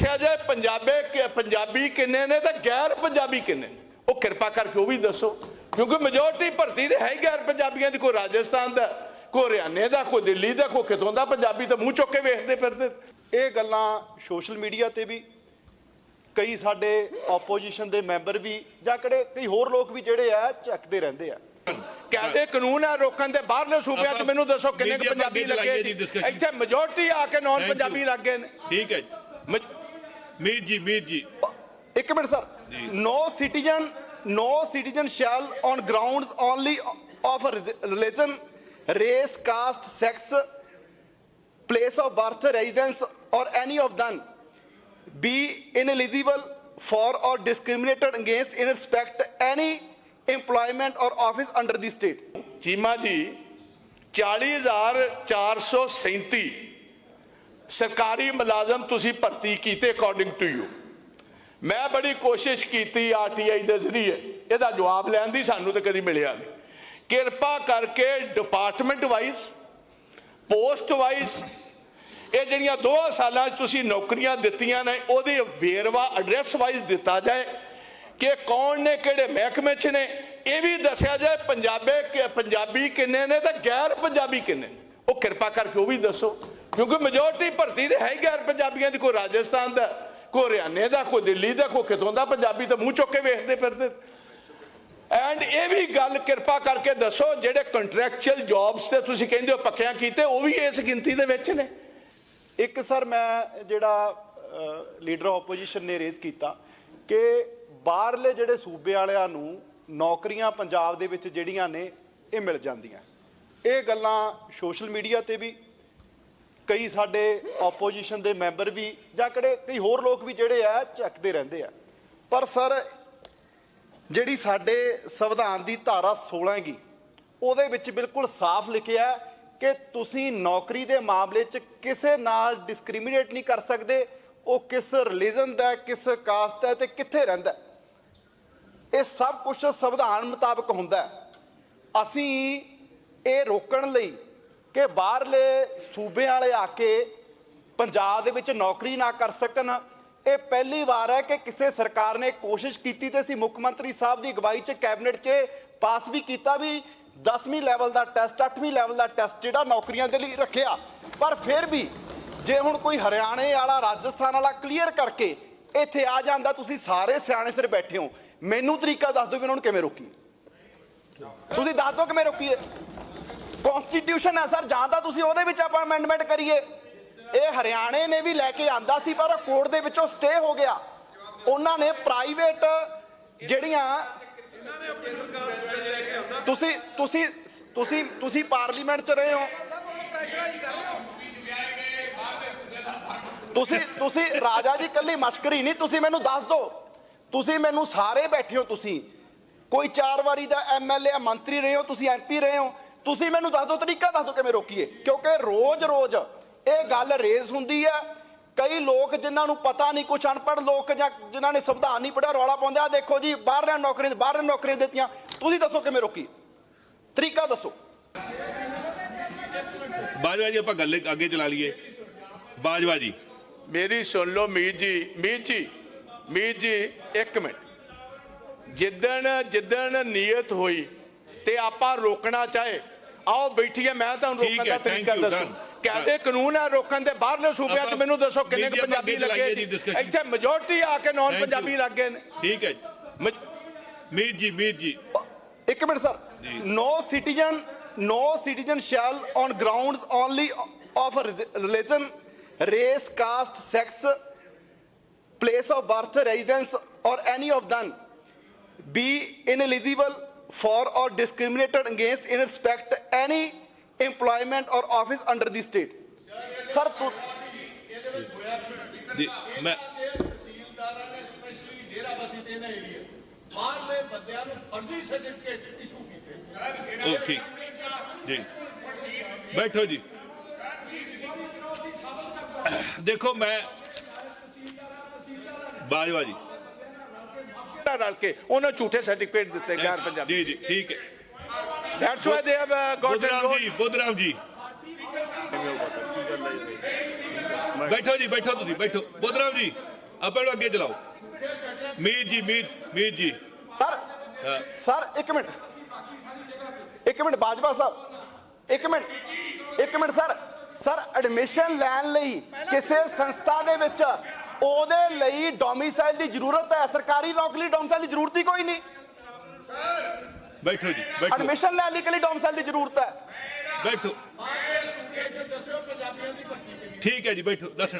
ਦੱਸਿਆ ਜਾਏ ਪੰਜਾਬੇ ਕਿ- ਪੰਜਾਬੀ ਕਿੰਨੇ ਨੇ ਤੇ ਗੈਰ ਪੰਜਾਬੀ ਕਿੰਨੇ ਨੇ? ਉਹ ਕਿਰਪਾ ਕਰਕੇ ਉਹ ਵੀ ਦੱਸੋ। ਕਿਉਂਕਿ ਮੈਜੋਰਟੀ ਭਰਤੀ ਤੇ ਹੈ ਹੀ ਗੈਰ ਪੰਜਾਬੀਆਂ ਦੀ ਕੋਈ ਰਾਜਸਥਾਨ ਦਾ ਕੋਈ ਹਰਿਆਣੇ ਦਾ ਕੋਈ ਦਿੱਲੀ ਦਾ ਕੋਈ ਕਿਤੋਂ ਦਾ ਪੰਜਾਬੀ ਤਾਂ ਮੂੰਹ ਚੁੱਕ ਕੇ ਵੇਖਦੇ ਫਿਰਦੇ ਇਹ ਗੱਲਾਂ ਸੋਸ਼ਲ ਮੀਡੀਆ ਤੇ ਵੀ ਕਈ ਸਾਡੇ ਆਪੋਜੀਸ਼ਨ ਦੇ ਮੈਂਬਰ ਵੀ ਜਾਂ ਕਿਹੜੇ ਕਈ ਹੋਰ ਲੋਕ ਵੀ ਜਿਹੜੇ ਆ ਚੱਕਦੇ ਰਹਿੰਦੇ ਆ। ਕਹਿੰਦੇ ਕਾਨੂੰਨ ਆ ਰੋਕਣ ਦੇ ਬਾਹਰਲੇ ਸੂਬਿਆਂ 'ਚ ਮੈਨੂੰ ਦੱਸੋ ਕਿੰਨੇ ਪੰਜਾਬੀ ਲੱਗੇ। ਇੱਥੇ ਮੈਜੋਰਟੀ ਆ ਕੇ ਨਾਨ. ਪੰਜਾਬੀ ਲੱਗੇ ਨੇ। ਠੀਕ ਹੈ ਜੀ। ਮ- ਮੀਰ ਜੀ ਮੀਰ ਜੀ ਇੱਕ minute sir no citizen no citizen shall on grounds only of religion race caste sex place of birth residence or any of them be ineligible for or discriminated against in respect any employment or office under the state Cheema ji 40437 ਸਰਕਾਰੀ ਮੁਲਾਜ਼ਮ ਤੁਸੀਂ ਭਰਤੀ ਕੀਤੇ according to you ਮੈਂ ਬੜੀ ਕੋਸ਼ਿਸ਼ ਕੀਤੀ RTI ਦੇ ਜ਼ਰੀਏ। ਇਹਦਾ ਜਵਾਬ ਲੈਣ ਦੀ ਸਾਨੂੰ ਤਾਂ ਕਦੀ ਮਿਲਿਆ ਨਹੀਂ। ਕਿਰਪਾ ਕਰਕੇ ਡਿਪਾਰਟਮੈਂਟ ਵਾਈਜ਼ ਪੋਸਟ ਵਾਈਜ਼ ਇਹ ਜਿਹੜੀਆਂ ਦੋ ਸਾਲਾਂ 'ਚ ਤੁਸੀਂ ਨੌਕਰੀਆਂ ਦਿੱਤੀਆਂ ਨੇ, ਉਹਦੇ ਵੇਰਵਾ ਐਡਰੈਸ ਵਾਈਜ਼ ਦਿੱਤਾ ਜਾਏ ਕਿ ਕੌਣ ਨੇ, ਕਿਹੜੇ ਮਹਿਕਮੇ 'ਚ ਨੇ। ਇਹ ਵੀ ਦੱਸਿਆ ਜਾਏ ਪੰਜਾਬੇ ਪੰਜਾਬੀ ਕਿੰਨੇ ਨੇ ਤੇ ਗੈਰ ਪੰਜਾਬੀ ਕਿੰਨੇ ਨੇ। ਉਹ ਕਿਰਪਾ ਕਰਕੇ ਉਹ ਵੀ ਦੱਸੋ। ਕਿਉਂਕਿ ਮੈਜੋਰਟੀ ਭਰਤੀ ਤੇ ਹੈ ਹੀ ਗੈਰ ਪੰਜਾਬੀਆਂ ਦੀ, ਕੋਈ ਰਾਜਸਥਾਨ ਦਾ, ਕੋਈ ਹਰਿਆਣੇ ਦਾ, ਕੋਈ ਦਿੱਲੀ ਦਾ, ਕੋਈ ਕਿਤੋਂ ਦਾ ਪੰਜਾਬੀ ਤਾਂ ਮੂੰਹ ਚੁੱਕ ਕੇ ਵੇਖਦੇ ਫਿਰਦੇ। ਐਂਡ ਇਹ ਵੀ ਗੱਲ ਕਿਰਪਾ ਕਰਕੇ ਦੱਸੋ, ਜਿਹੜੇ ਕੰਟਰੈਕਚੁਅਲ ਜੌਬਸ ਤੇ ਤੁਸੀਂ ਕਹਿੰਦੇ ਹੋ ਪੱਕਿਆਂ ਕੀਤੇ, ਉਹ ਵੀ ਇਸ ਗਿਣਤੀ ਦੇ ਵਿੱਚ ਨੇ। ਇੱਕ ਸਰ, ਮੈਂ ਜਿਹੜਾ ਲੀਡਰ ਆਪੋਜੀਸ਼ਨ ਨੇ ਰੇਜ਼ ਕੀਤਾ ਕਿ ਬਾਹਰਲੇ ਜਿਹੜੇ ਸੂਬੇ ਵਾਲਿਆਂ ਨੂੰ ਨੌਕਰੀਆਂ ਪੰਜਾਬ ਦੇ ਵਿੱਚ ਜਿਹੜੀਆਂ ਨੇ, ਇਹ ਮਿਲ ਜਾਂਦੀਆਂ। ਇਹ ਗੱਲਾਂ ਸੋਸ਼ਲ ਮੀਡੀਆ ਤੇ ਵੀ ਕਈ ਸਾਡੇ ਆਪੋਜੀਸ਼ਨ ਦੇ ਮੈਂਬਰ ਵੀ ਜਾਂ ਕਿਹੜੇ ਕਈ ਹੋਰ ਲੋਕ ਵੀ ਜਿਹੜੇ ਆ ਚੱਕਦੇ ਰਹਿੰਦੇ ਆ। ਪਰ ਸਰ, ਜਿਹੜੀ ਸਾਡੇ ਸੰਵਿਧਾਨ ਦੀ ਧਾਰਾ 16 ਹੈਗੀ, ਉਹਦੇ ਵਿੱਚ ਬਿਲਕੁਲ ਸਾਫ਼ ਲਿਖਿਆ ਕਿ ਤੁਸੀਂ ਨੌਕਰੀ ਦੇ ਮਾਮਲੇ 'ਚ ਕਿਸੇ ਨਾਲ ਡਿਸਕ੍ਰਿਮੀਨੇਟ ਨਹੀਂ ਕਰ ਸਕਦੇ। ਉਹ ਕਿਸ ਰਿਲੀਜਨ ਦਾ ਕਿਸ ਕਾਸਟ ਦਾ ਤੇ ਕਿੱਥੇ ਰਹਿੰਦਾ ਇਹ ਸਭ ਕੁਝ ਸੰਵਿਧਾਨ ਮੁਤਾਬਕ ਹੁੰਦਾ ਅਸੀਂ ਇਹ ਰੋਕਣ ਲਈ ਕਿ ਬਾਹਰਲੇ ਸੂਬਿਆਂ ਵਾਲੇ ਆ ਕੇ ਪੰਜਾਬ ਦੇ ਵਿੱਚ ਨੌਕਰੀ ਨਾ ਕਰ ਸਕਣ। ਇਹ ਪਹਿਲੀ ਵਾਰ ਹੈ ਕਿ ਕਿਸੇ ਸਰਕਾਰ ਨੇ ਕੋਸ਼ਿਸ਼ ਕੀਤੀ ਤੇ ਸੀ ਮੁੱਖ ਮੰਤਰੀ ਸਾਹਿਬ ਦੀ ਅਗਵਾਈ 'ਚ ਕੈਬਨਿਟ 'ਚ ਪਾਸ ਵੀ ਕੀਤਾ ਵੀ 10ਵੀਂ ਲੈਵਲ ਦਾ ਟੈਸਟ 8ਵੀਂ ਲੈਵਲ ਦਾ ਟੈਸਟ ਜਿਹੜਾ ਨੌਕਰੀਆਂ ਦੇ ਲਈ ਰੱਖਿਆ। ਪਰ ਫਿਰ ਵੀ ਜੇ ਹੁਣ ਕੋਈ ਹਰਿਆਣੇ ਵਾਲਾ, ਰਾਜਸਥਾਨ ਵਾਲਾ ਕਲੀਅਰ ਕਰਕੇ ਇੱਥੇ ਆ ਜਾਂਦਾ, ਤੁਸੀਂ ਸਾਰੇ ਸਿਆਣੇ ਸਿਰ ਬੈਠੇ ਹੋ। ਮੈਨੂੰ ਤਰੀਕਾ ਦੱਸ ਦਿਓ ਵੀ ਉਹਨਾਂ ਨੂੰ ਕਿਵੇਂ ਰੋਕੀਏ। ਤੁਸੀਂ ਦੱਸ ਦਿਓ ਕਿਵੇਂ ਰੋਕੀਏ। ਕਨਸਟੀਟਿਊਸ਼ਨ ਹੈ ਸਰ, ਜਾਂ ਤਾਂ ਤੁਸੀਂ ਉਹਦੇ ਵਿੱਚ ਆਪਾਂ ਅਮੈਂਡਮੈਂਟ ਕਰੀਏ। ਇਹ ਹਰਿਆਣੇ ਨੇ ਵੀ ਲੈ ਕੇ ਆਂਦਾ ਸੀ, ਪਰ ਕੋਰਟ ਦੇ ਵਿੱਚੋਂ ਸਟੇ ਹੋ ਗਿਆ। ਉਹਨਾਂ ਨੇ ਪ੍ਰਾਈਵੇਟ ਜਿਹੜੀਆਂ ਤੁਸੀਂ ਤੁਸੀਂ ਤੁਸੀਂ ਤੁਸੀਂ ਪਾਰਲੀਮੈਂਟ 'ਚ ਰਹੇ ਹੋ। ਤੁਸੀਂ ਤੁਸੀਂ ਰਾਜਾ ਜੀ ਕੱਲੀ ਮਸ਼ਕਰੀ ਨਹੀਂ, ਤੁਸੀਂ ਮੈਨੂੰ ਦੱਸ ਦਿਓ ਤੁਸੀਂ ਮੈਨੂੰ ਸਾਰੇ ਬੈਠੇ ਹੋ ਤੁਸੀਂ। ਕੋਈ ਚਾਰ ਵਾਰੀ ਦਾ ਐਮਐਲਏ ਮੰਤਰੀ ਰਹੇ ਹੋ, ਤੁਸੀਂ ਐਮਪੀ ਰਹੇ ਹੋ। ਤੁਸੀਂ ਮੈਨੂੰ ਦੱਸ ਦਿਓ ਤਰੀਕਾ ਦੱਸ ਦਿਓ ਕਿਵੇਂ ਰੋਕੀਏ? ਕਿਉਂਕਿ ਰੋਜ਼-ਰੋਜ਼ ਇਹ ਗੱਲ ਰੇਜ਼ ਹੁੰਦੀ ਹੈ। ਕਈ ਲੋਕ ਜਿਨ੍ਹਾਂ ਨੂੰ ਪਤਾ ਨਹੀਂ ਕੁਝ ਅਨਪੜ੍ਹ ਲੋਕ ਜਾਂ ਜਿਨ੍ਹਾਂ ਨੇ ਸੰਵਿਧਾਨ ਨਹੀਂ ਪੜਿਆ ਰੌਲਾ ਪਾਉਂਦੇ ਆ ਦੇਖੋ ਜੀ ਬਾਹਰਲੀਆਂ ਨੌਕਰੀਆਂ ਬਾਹਰਲੀਆਂ ਨੌਕਰੀਆਂ ਦਿੱਤੀਆਂ। ਤੁਸੀਂ ਦੱਸੋ ਕਿਵੇਂ ਰੋਕੀ ਤਰੀਕਾ ਦੱਸੋ। ਬਾਜਵਾ ਜੀ ਆਪਾਂ ਗੱਲ ਅੱਗੇ ਚਲਾ ਲਈਏ। ਬਾਜਵਾ ਜੀ। ਮੇਰੀ ਸੁਣ ਲਓ ਮੀਰ ਜੀ ਮੀਰ ਜੀ ਮੀਰ ਜੀ ਇੱਕ ਮਿੰਟ। ਜਿੱਦਣ ਜਿੱਦਣ ਨੀਅਤ ਹੋਈ ਤੇ ਆਪਾਂ ਰੋਕਣਾ ਚਾਹੇ ਆਓ ਬੈਠੀਏ ਮੈਂ ਤੁਹਾਨੂੰ ਠੀਕ ਰੋਕਣ ਹੈ, ਦਾ ਤਰੀਕਾ you, ਦੱਸੂ done. ਕਹਿੰਦੇ ਕਾਨੂੰਨ ਆ ਰੋਕਣ ਦੇ ਬਾਹਰਲੇ ਸੂਬਿਆਂ 'ਚ ਆਪਾਂ ਮੈਨੂੰ ਦੱਸੋ ਕਿੰਨੇ ਕੁ ਪੰਜਾਬੀ ਅੱਗੇ ਲੱਗੇ ਜੀ ਜੀ। discussion। ਇੱਥੇ ਮੈਜੋਰਟੀ ਆ ਕੇ ਨਾਨ you. ਪੰਜਾਬੀ ਲੱਗੇ ਨੇ ਠੀਕ ਹੈ ਜੀ। ਮ- ਮੀਰ ਜੀ ਮੀਰ ਜੀ ਇੱਕ minute sir no citizen no citizen shall on grounds only of religion race caste sex place of birth residence or any of them be ineligible for or discriminated against in respect any employment or office under the state sir ਤੁ- ਜੀ ਮੈਂ ਤਹਿਸੀਲਦਾਰਾਂ ਨੇ specially Dera Bassi ਤੇ ਨਾ area ਬਾਹਰਲੇ ਬੰਦਿਆਂ ਨੂੰ ਫਰਜ਼ੀ certificate issue ਕੀਤੇ ਸਰ ਉਹ ਠੀਕ ਜੀ ਬੈਠੋ ਜੀ ਦੇਖੋ ਮੈਂ ਬਾਜਵਾ ਜੀ ਰਲ ਕੇ ਉਹਨਾਂ ਝੂਠੇ ਸਰਟੀਫਿਕੇਟ ਦਿੱਤੇ ਗੈਰ ਪੰਜਾਬੀ ਜੀ ਜੀ ਠੀਕ ਹੈ। That's why they have got Budhram ji Budhram ji. ਬੈਠੋ ਜੀ ਬੈਠੋ ਤੁਸੀਂ ਬੈਠੋ। ਬੋਧਰਾਮ ਜੀ ਆਪਾਂ ਨੂੰ ਅੱਗੇ ਚਲਾਓ। ਮੀਰ ਜੀ ਮੀਰ ਮੀਰ ਜੀ। ਸਰ ਸਰ ਇੱਕ ਮਿੰਟ। ਇੱਕ ਮਿੰਟ ਬਾਜਵਾ ਸਾਹਿਬ। ਇੱਕ ਮਿੰਟ ਇੱਕ ਮਿੰਟ ਸਰ। ਸਰ ਐਡਮਿਸ਼ਨ ਲੈਣ ਲਈ ਕਿਸੇ ਸੰਸਥਾ ਦੇ ਵਿੱਚ ਉਹਦੇ ਲਈ ਡੋਮਿਸਾਈਲ ਦੀ ਜ਼ਰੂਰਤ ਹੈ। ਸਰਕਾਰੀ ਨੌਕਰੀ ਲਈ ਡੋਮਿਸਾਈਲ ਦੀ ਜ਼ਰੂਰਤ ਹੀ ਕੋਈ ਨਹੀਂ। ਬੈਠੋ ਜੀ ਬੈਠੋ। ਐਡਮਿਸ਼ਨ ਲੈਣ ਲਈ ਇਕੱਲੀ ਡੋਮਿਸਾਈਲ ਦੀ ਜ਼ਰੂਰਤ ਹੈ? ਬੈਠੋ। ਠੀਕ ਹੈ ਜੀ ਬੈਠੋ ਦੱਸਣ